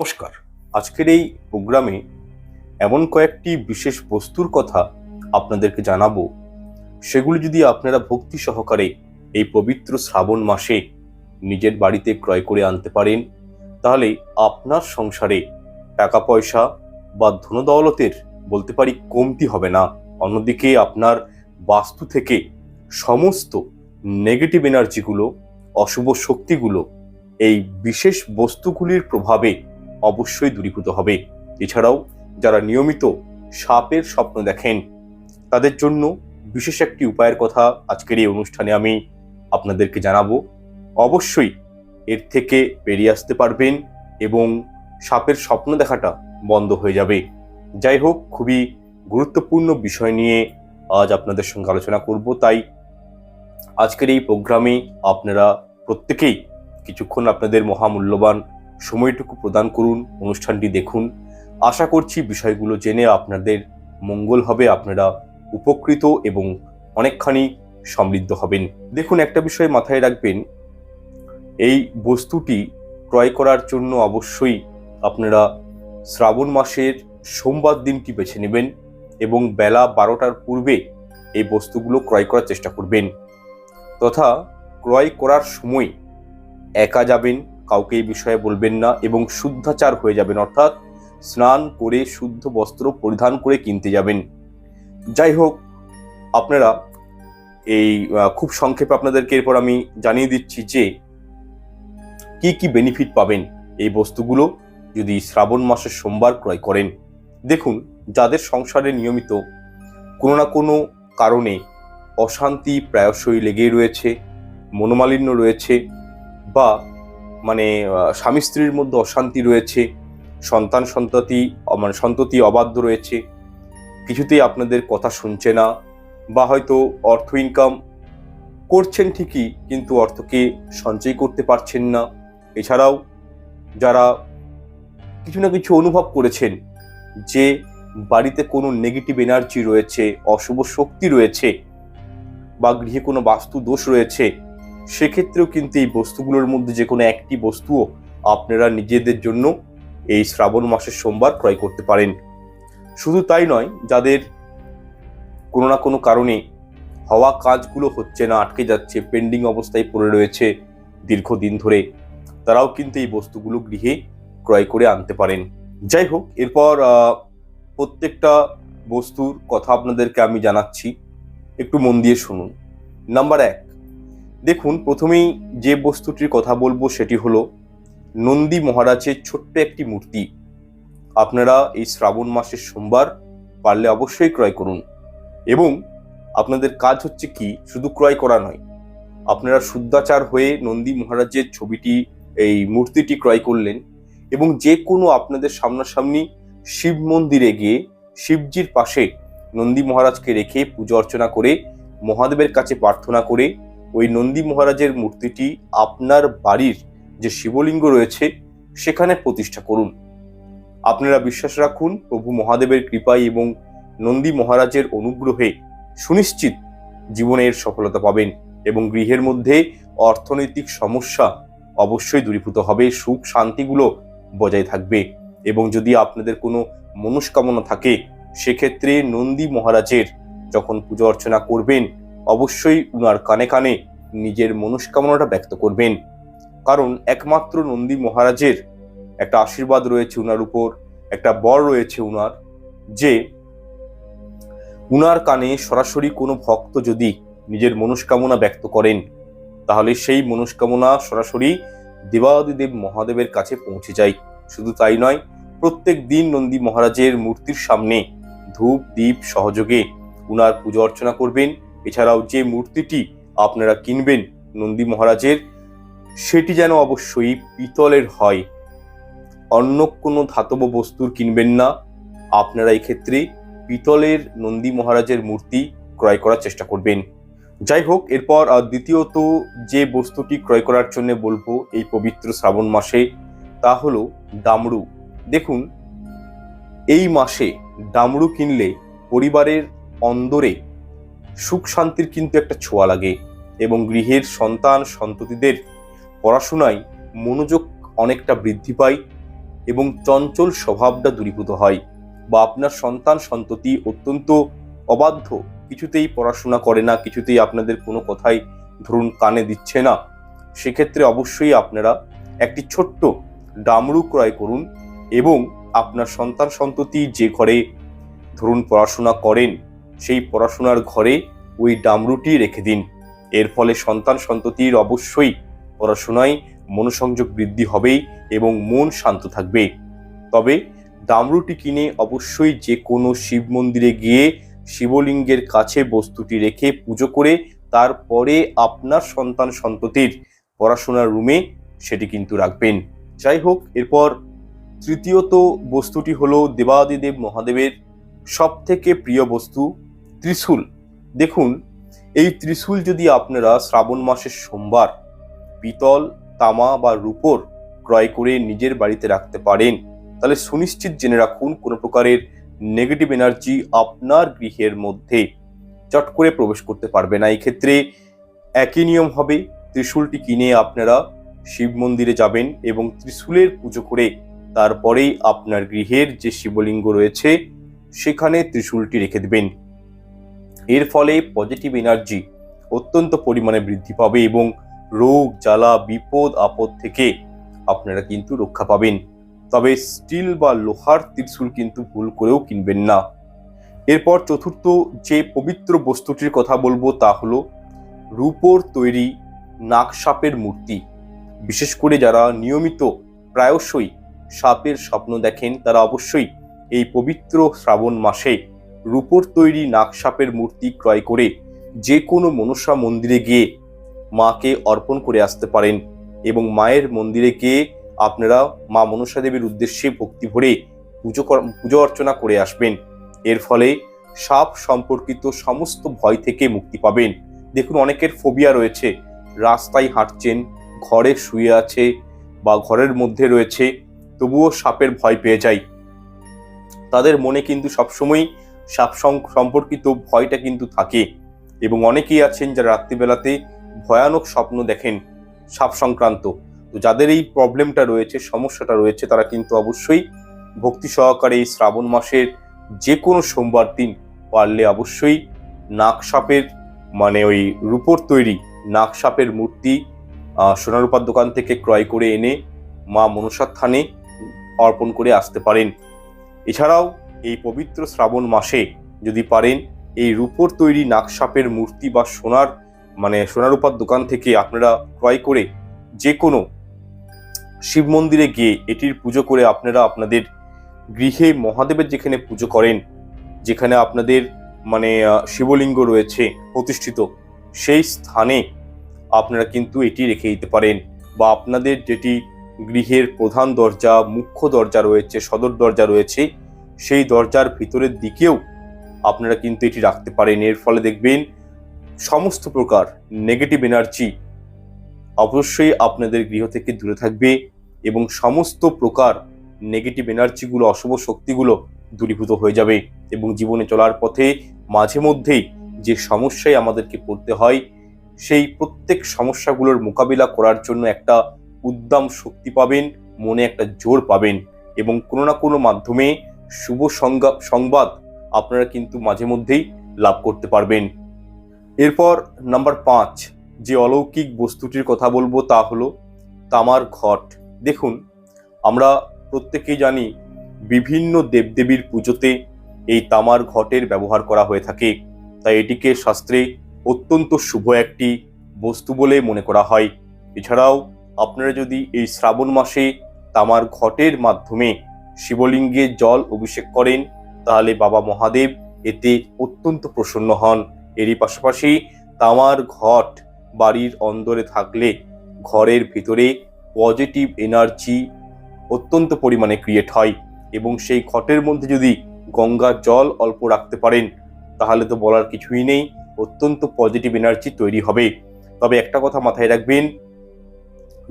নমস্কার। আজকের এই প্রোগ্রামে এমন কয়েকটি বিশেষ বস্তুর কথা আপনাদেরকে জানাব। সেগুলি যদি আপনারা ভক্তি সহকারে এই পবিত্র শ্রাবণ মাসে নিজের বাড়িতে ক্রয় করে আনতে পারেন, তাহলে আপনার সংসারে টাকা পয়সা বা ধনদৌলতের বলতে পারি কমতি হবে না। অন্যদিকে আপনার বাস্তু থেকে সমস্ত নেগেটিভ এনার্জিগুলো অশুভ শক্তিগুলো এই বিশেষ বস্তুগুলির প্রভাবে অবশ্যই দূরীভূত হবে। এছাড়াও যারা নিয়মিত সাপের স্বপ্ন দেখেন, তাদের জন্য বিশেষ একটি উপায়ের কথা আজকের এই অনুষ্ঠানে আমি আপনাদেরকে জানাব। অবশ্যই এর থেকে বেরিয়ে আসতে পারবেন এবং সাপের স্বপ্ন দেখাটা বন্ধ হয়ে যাবে। যাই হোক, খুবই গুরুত্বপূর্ণ বিষয় নিয়ে আজ আপনাদের সঙ্গে আলোচনা করব। তাই আজকের এই প্রোগ্রামে আপনারা প্রত্যেকেই কিছুক্ষণ আপনাদের মহামূল্যবান সময়টুকু প্রদান করুন, অনুষ্ঠানটি দেখুন। আশা করছি বিষয়গুলো জেনে আপনাদের মঙ্গল হবে, আপনারা উপকৃত এবং অনেকখানি সমৃদ্ধ হবেন। দেখুন, একটা বিষয় মাথায় রাখবেন, এই বস্তুটি ক্রয় করার জন্য অবশ্যই আপনারা শ্রাবণ মাসের সোমবার দিনটি বেছে নেবেন এবং বেলা বারোটার পূর্বে এই বস্তুগুলো ক্রয় করার চেষ্টা করবেন। তথা ক্রয় করার সময় একা যাবেন কাউকে এই বিষয়ে বলবেন না এবং শুদ্ধাচার হয়ে যাবেন, অর্থাৎ স্নান করে শুদ্ধ বস্ত্র পরিধান করে কিনতে যাবেন। যাই হোক, আপনারা এই খুব সংক্ষেপে আপনাদেরকে এরপর আমি জানিয়ে দিচ্ছি যে কি কি বেনিফিট পাবেন এই বস্তুগুলো যদি শ্রাবণ মাসের সোমবার ক্রয় করেন। দেখুন, যাদের সংসারে নিয়মিত কোনো না কোনো কারণে অশান্তি প্রায়শই লেগেই রয়েছে, মনোমালিন্য রয়েছে বা মানে স্বামী স্ত্রীর মধ্যে অশান্তি রয়েছে, সন্তান সন্ততি মানে সন্ততি অবাধ্য রয়েছে, কিছুতেই আপনাদের কথা শুনছে না, বা হয়তো অর্থ ইনকাম করছেন ঠিকই, কিন্তু অর্থকে সঞ্চয় করতে পারছেন না। এছাড়াও যারা কিছু না কিছু অনুভব করেছেন যে বাড়িতে কোনো নেগেটিভ এনার্জি রয়েছে, অশুভ শক্তি রয়েছে, বা গৃহে কোনো বাস্তু দোষ রয়েছে সেক্ষেত্রেও কিন্তু এই বস্তুগুলোর মধ্যে যে কোনো একটি বস্তুও আপনারা নিজেদের জন্য এই শ্রাবণ মাসের সোমবার ক্রয় করতে পারেন। শুধু তাই নয়, যাদের কোনো না কোনো কারণে হওয়া কাজগুলো হচ্ছে না, আটকে যাচ্ছে, পেন্ডিং অবস্থায় পড়ে রয়েছে দীর্ঘদিন ধরে, তারাও কিন্তু এই বস্তুগুলো গৃহে ক্রয় করে আনতে পারেন। যাই হোক, এরপর প্রত্যেকটা বস্তুর কথা আপনাদেরকে আমি জানাচ্ছি। একটু মন দিয়ে শুনুন। নাম্বার এক দেখুন, প্রথমেই যে বস্তুটির কথা বলব সেটি হলো নন্দী মহারাজের ছোট্ট একটি মূর্তি। আপনারা এই শ্রাবণ মাসের সোমবার পারলে অবশ্যই ক্রয় করুন। এবং আপনাদের কাজ হচ্ছে কি? শুধু ক্রয় করা নয়। আপনারা শুদ্ধাচার হয়ে নন্দী মহারাজের ছবিটি, এই মূর্তিটি ক্রয় করলেন এবং যে কোনো আপনাদের সামনাসামনি শিব মন্দিরে গিয়ে শিবজির পাশে নন্দী মহারাজকে রেখে পুজো অর্চনা করে মহাদেবের কাছে প্রার্থনা করে ওই নন্দী মহারাজের মূর্তিটি আপনার বাড়ির যে শিবলিঙ্গ রয়েছে, সেখানে প্রতিষ্ঠা করুন। আপনারা বিশ্বাস রাখুন, প্রভু মহাদেবের কৃপায় এবং নন্দী মহারাজের অনুগ্রহে সুনিশ্চিত জীবনের সফলতা পাবেন এবং গৃহের মধ্যে অর্থনৈতিক সমস্যা অবশ্যই দূরীভূত হবে, সুখ শান্তিগুলো বজায় থাকবে এবং যদি আপনাদের কোনো মনস্কামনা থাকে, সেক্ষেত্রে নন্দী মহারাজের যখন পুজো অর্চনা করবেন অবশ্যই উনার কানে কানে নিজের মনস্কামনাটা ব্যক্ত করবেন। কারণ একমাত্র নন্দী মহারাজের একটা আশীর্বাদ রয়েছে উনার উপর, একটা বর রয়েছে উনার, যে উনার কানে সরাসরি কোনো ভক্ত যদি নিজের মনস্কামনা ব্যক্ত করেন, তাহলে সেই মনস্কামনা সরাসরি দেবাদিদেব মহাদেবের কাছে পৌঁছে যায়। শুধু তাই নয়, প্রত্যেক দিন নন্দী মহারাজের মূর্তির সামনে ধূপ দ্বীপ সহযোগে উনার পুজো অর্চনা করবেন। এছাড়াও যে মূর্তিটি আপনারা কিনবেন নন্দী মহারাজের, সেটি যেন অবশ্যই পিতলের হয়। অন্য কোনো ধাতব বস্তুর কিনবেন না। আপনারা ক্ষেত্রে পিতলের নন্দী মহারাজের মূর্তি ক্রয় করার চেষ্টা করবেন। যাই হোক, এরপর দ্বিতীয়ত যে বস্তুটি ক্রয় করার জন্য বলব এই পবিত্র শ্রাবণ মাসে, তা হলো ডামরু। দেখুন, এই মাসে ডামরু কিনলে পরিবারের অন্দরে সুখ শান্তির কিন্তু একটা ছোঁয়া লাগে এবং গৃহের সন্তান সন্ততিদের পড়াশোনায় মনোযোগ অনেকটা বৃদ্ধি পায় এবং চঞ্চল স্বভাবটা দূরীভূত হয় বা আপনার সন্তান সন্ততি অত্যন্ত অবাধ্য, কিছুতেই পড়াশোনা করে না, কিছুতেই আপনাদের কোনো কথাই ধরুন কানে দিচ্ছে না। সেক্ষেত্রে অবশ্যই আপনারা একটি ছোট্ট ডামরু ক্রয় করুন এবং আপনার সন্তান সন্ততি যে ঘরে ধরুন পড়াশোনা করেন সেই পড়াশোনার ঘরে ওই ডামরুটি রেখে দিন। এর ফলে সন্তান সন্ততির অবশ্যই পড়াশোনায় মনোসংযোগ বৃদ্ধি হবেই এবং মন শান্ত থাকবে। তবে ডামরুটি কিনে অবশ্যই যে কোনো শিব মন্দিরে গিয়ে শিবলিঙ্গের কাছে বস্তুটি রেখে পুজো করে তারপরে আপনার সন্তান সন্ততির পড়াশোনার রুমে সেটি কিন্তু রাখবেন। যাই হোক, এরপর তৃতীয়ত বস্তুটি হলো দেবাদিদেব মহাদেবের সব থেকে প্রিয় বস্তু ত্রিশূল। দেখুন, এই ত্রিশূল যদি আপনারা শ্রাবণ মাসের সোমবার পিতল, তামা বা রূপোর ক্রয় করে নিজের বাড়িতে রাখতে পারেন, তাহলে সুনিশ্চিত জেনে রাখুন কোনো প্রকারের নেগেটিভ এনার্জি আপনার গৃহের মধ্যে চট করে প্রবেশ করতে পারবে না। এই ক্ষেত্রে একই নিয়ম হবে, ত্রিশূলটি কিনে আপনারা শিব মন্দিরে যাবেন এবং ত্রিশূলের পুজো করে তারপরেই আপনার গৃহের যে শিবলিঙ্গ রয়েছে, সেখানে ত্রিশূলটি রেখে দেবেন। এর ফলে পজিটিভ এনার্জি অত্যন্ত পরিমাণে বৃদ্ধি পাবে এবং রোগ, জ্বালা, বিপদ, আপদ থেকে আপনারা কিন্তু রক্ষা পাবেন। তবে স্টিল বা লোহার ত্রিশূল কিন্তু ভুল করেও কিনবেন না। এরপর চতুর্থ যে পবিত্র বস্তুটির কথা বলব তা হলো রূপোর তৈরি নাগসাপের মূর্তি। বিশেষ করে যারা নিয়মিত প্রায়শই সাপের স্বপ্ন দেখেন তারা অবশ্যই এই পবিত্র শ্রাবণ মাসে রূপোর তৈরি নাগসাপের মূর্তি ক্রয় করে যে কোনো মনসা মন্দিরে গিয়ে মাকে অর্পণ করে আসতে পারেন এবং মায়ের মন্দিরে গিয়ে আপনারা মা মনসা দেবীর উদ্দেশ্যে ভক্তি ভরে পুজো পুজো অর্চনা করে আসবেন। এর ফলে সাপ সম্পর্কিত সমস্ত ভয় থেকে মুক্তি পাবেন। দেখুন, অনেকের ফোবিয়া রয়েছে। রাস্তায় হাঁটছেন, ঘরে শুয়ে আছে বা ঘরের মধ্যে রয়েছে, তবুও সাপের ভয় পেয়ে যায়। তাদের মনে কিন্তু সবসময় সাপ সম্পর্কিত ভয়টা কিন্তু থাকে। এবং অনেকেই আছেন যারা রাত্রিবেলাতে ভয়ানক স্বপ্ন দেখেন সাপ সংক্রান্ত। তো যাদের এই প্রবলেমটা রয়েছে, সমস্যাটা রয়েছে, তারা কিন্তু অবশ্যই ভক্তি সহকারে এই শ্রাবণ মাসের যে কোনো সোমবার দিন পারলে অবশ্যই নাক সাপের মানে ওই রূপোর তৈরি নাক সাপের মূর্তি সোনারূপার দোকান থেকে ক্রয় করে এনে মা মনসার থানে অর্পণ করে আসতে পারেন। এছাড়াও এই পবিত্র শ্রাবণ মাসে যদি পারেন, এই রূপোর তৈরি নাকসাপের মূর্তি বা সোনার মানে সোনারূপার দোকান থেকে আপনারা ক্রয় করে যে কোনো শিব মন্দিরে গিয়ে এটির পুজো করে আপনারা আপনাদের গৃহে মহাদেবের যেখানে পুজো করেন, যেখানে আপনাদের মানে শিবলিঙ্গ রয়েছে প্রতিষ্ঠিত, সেই স্থানে আপনারা কিন্তু এটি রেখে দিতে পারেন বা আপনাদের যেটি গৃহের প্রধান দরজা, মুখ্য দরজা রয়েছে, সদর দরজা রয়েছে সেই দরজার ভিতরের দিকেও আপনারা কিন্তু এটি রাখতে পারেন। এর ফলে দেখবেন সমস্ত প্রকার নেগেটিভ এনার্জি অবশ্যই আপনাদের গৃহ থেকে দূরে থাকবে এবং সমস্ত প্রকার নেগেটিভ এনার্জিগুলো অশুভ শক্তিগুলো দূরীভূত হয়ে যাবে এবং জীবনে চলার পথে মাঝে মধ্যেই যে সমস্যায় আমাদেরকে পড়তে হয়, সেই প্রত্যেক সমস্যাগুলোর মোকাবিলা করার জন্য একটা উদ্দাম শক্তি পাবেন, মনে একটা জোর পাবেন এবং কোনো না কোনো মাধ্যমে শুভ সংবাদ আপনারা কিন্তু মাঝে মধ্যেই লাভ করতে পারবেন। এরপর নাম্বার পাঁচ, যে অলৌকিক বস্তুটির কথা বলব তা হলো তামার ঘট। দেখুন, আমরা প্রত্যেকেই জানি বিভিন্ন দেবদেবীর পুজোতে এই তামার ঘটের ব্যবহার করা হয়ে থাকে। তাই এটিকে শাস্ত্রে অত্যন্ত শুভ একটি বস্তু বলে মনে করা হয়। এছাড়াও আপনারা যদি এই শ্রাবণ মাসে তামার ঘটের মাধ্যমে শিবলিঙ্গে জল অভিষেক করেন, তাহলে বাবা মহাদেব এতে অত্যন্ত প্রসন্ন হন। এরই পাশাপাশি তামার ঘট বাড়ির অন্দরে থাকলে ঘরের ভিতরে পজিটিভ এনার্জি অত্যন্ত পরিমাণে ক্রিয়েট হয় এবং সেই ঘটের মধ্যে যদি গঙ্গার জল অল্প রাখতে পারেন, তাহলে তো বলার কিছুই নেই, অত্যন্ত পজিটিভ এনার্জি তৈরি হবে। তবে একটা কথা মাথায় রাখবেন,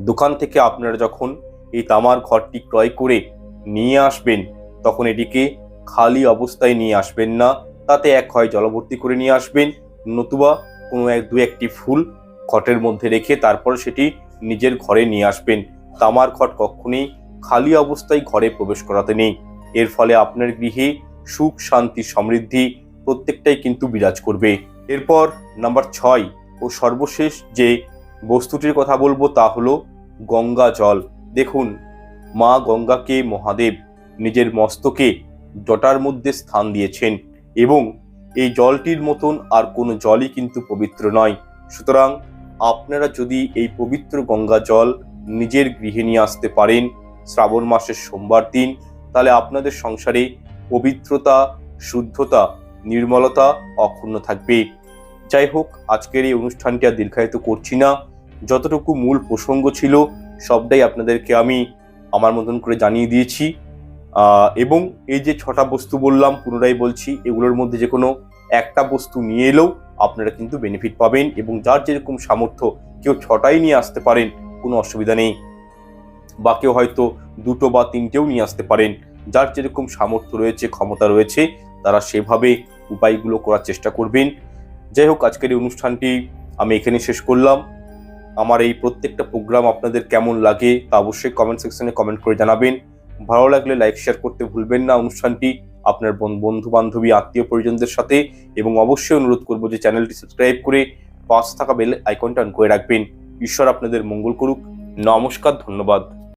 দোকান থেকে আপনারা যখন এই তামার ঘরটি ক্রয় করে নিয়ে আসবেন। তখন এটিকে খালি অবস্থায় নিয়ে আসবেন না। তাতে এক হয় জলভর্তি করে নিয়ে আসবেন। নতুবা কোনো এক দু একটি ফুল খটের মধ্যে রেখে তারপর সেটি নিজের ঘরে নিয়ে আসবেন। তামার খট কখনোই খালি অবস্থায় ঘরে প্রবেশ করাতে নেই। এর ফলে আপনার গৃহে সুখ, শান্তি, সমৃদ্ধি প্রত্যেকটাই কিন্তু বিরাজ করবে। এরপর নাম্বার ছয় ও সর্বশেষ যে বস্তুটির কথা বলব তা হলো গঙ্গা জল। দেখুন মা গঙ্গাকে মহাদেব নিজের মস্তকে জটার মধ্যে স্থান দিয়েছেন এবং এই জলটির মতন আর কোনো জলই কিন্তু পবিত্র নয়। সুতরাং আপনারা যদি এই পবিত্র গঙ্গা জল নিজের গৃহে নিয়ে আসতে পারেন শ্রাবণ মাসের সোমবার দিন, তাহলে আপনাদের সংসারে পবিত্রতা, শুদ্ধতা, নির্মলতা অক্ষুণ্ণ থাকবে। যাই হোক, আজকের এই অনুষ্ঠানটি আর দীর্ঘায়িত করছি না। যতটুকু মূল প্রসঙ্গ ছিল, সবটাই আপনাদেরকে আমি আমার মতন করে জানিয়ে দিয়েছি। এবং এই যে ছটা বস্তু বললাম, পুনরায় বলছি, এগুলোর মধ্যে যে কোনো একটা বস্তু নিয়ে এলেও আপনারা কিন্তু বেনিফিট পাবেন এবং যার যেরকম সামর্থ্য, কেউ ছটাই নিয়ে আসতে পারেন, কোনো অসুবিধা নেই। বা কেউ হয়তো দুটো বা তিনটেও নিয়ে আসতে পারেন। যার যেরকম সামর্থ্য রয়েছে, ক্ষমতা রয়েছে, তারা সেভাবে উপায়গুলো করার চেষ্টা করবেন। যাই হোক, আজকের এই অনুষ্ঠানটি আমি এখানে শেষ করলাম। আমার এই প্রত্যেকটা প্রোগ্রাম আপনাদের কেমন লাগে তা অবশ্যই কমেন্ট সেকশনে কমেন্ট করে জানাবেন। ভালো লাগলে লাইক শেয়ার করতে ভুলবেন না অনুষ্ঠানটি, আপনার বন্ধু বান্ধবী আত্মীয় পরিজনদের সাথে এবং অবশ্যই অনুরোধ করব যে চ্যানেলটি সাবস্ক্রাইব করে পাশ থাকা বেল আইকনটা অন করে রাখবেন। ঈশ্বর আপনাদের মঙ্গল করুক। নমস্কার, ধন্যবাদ।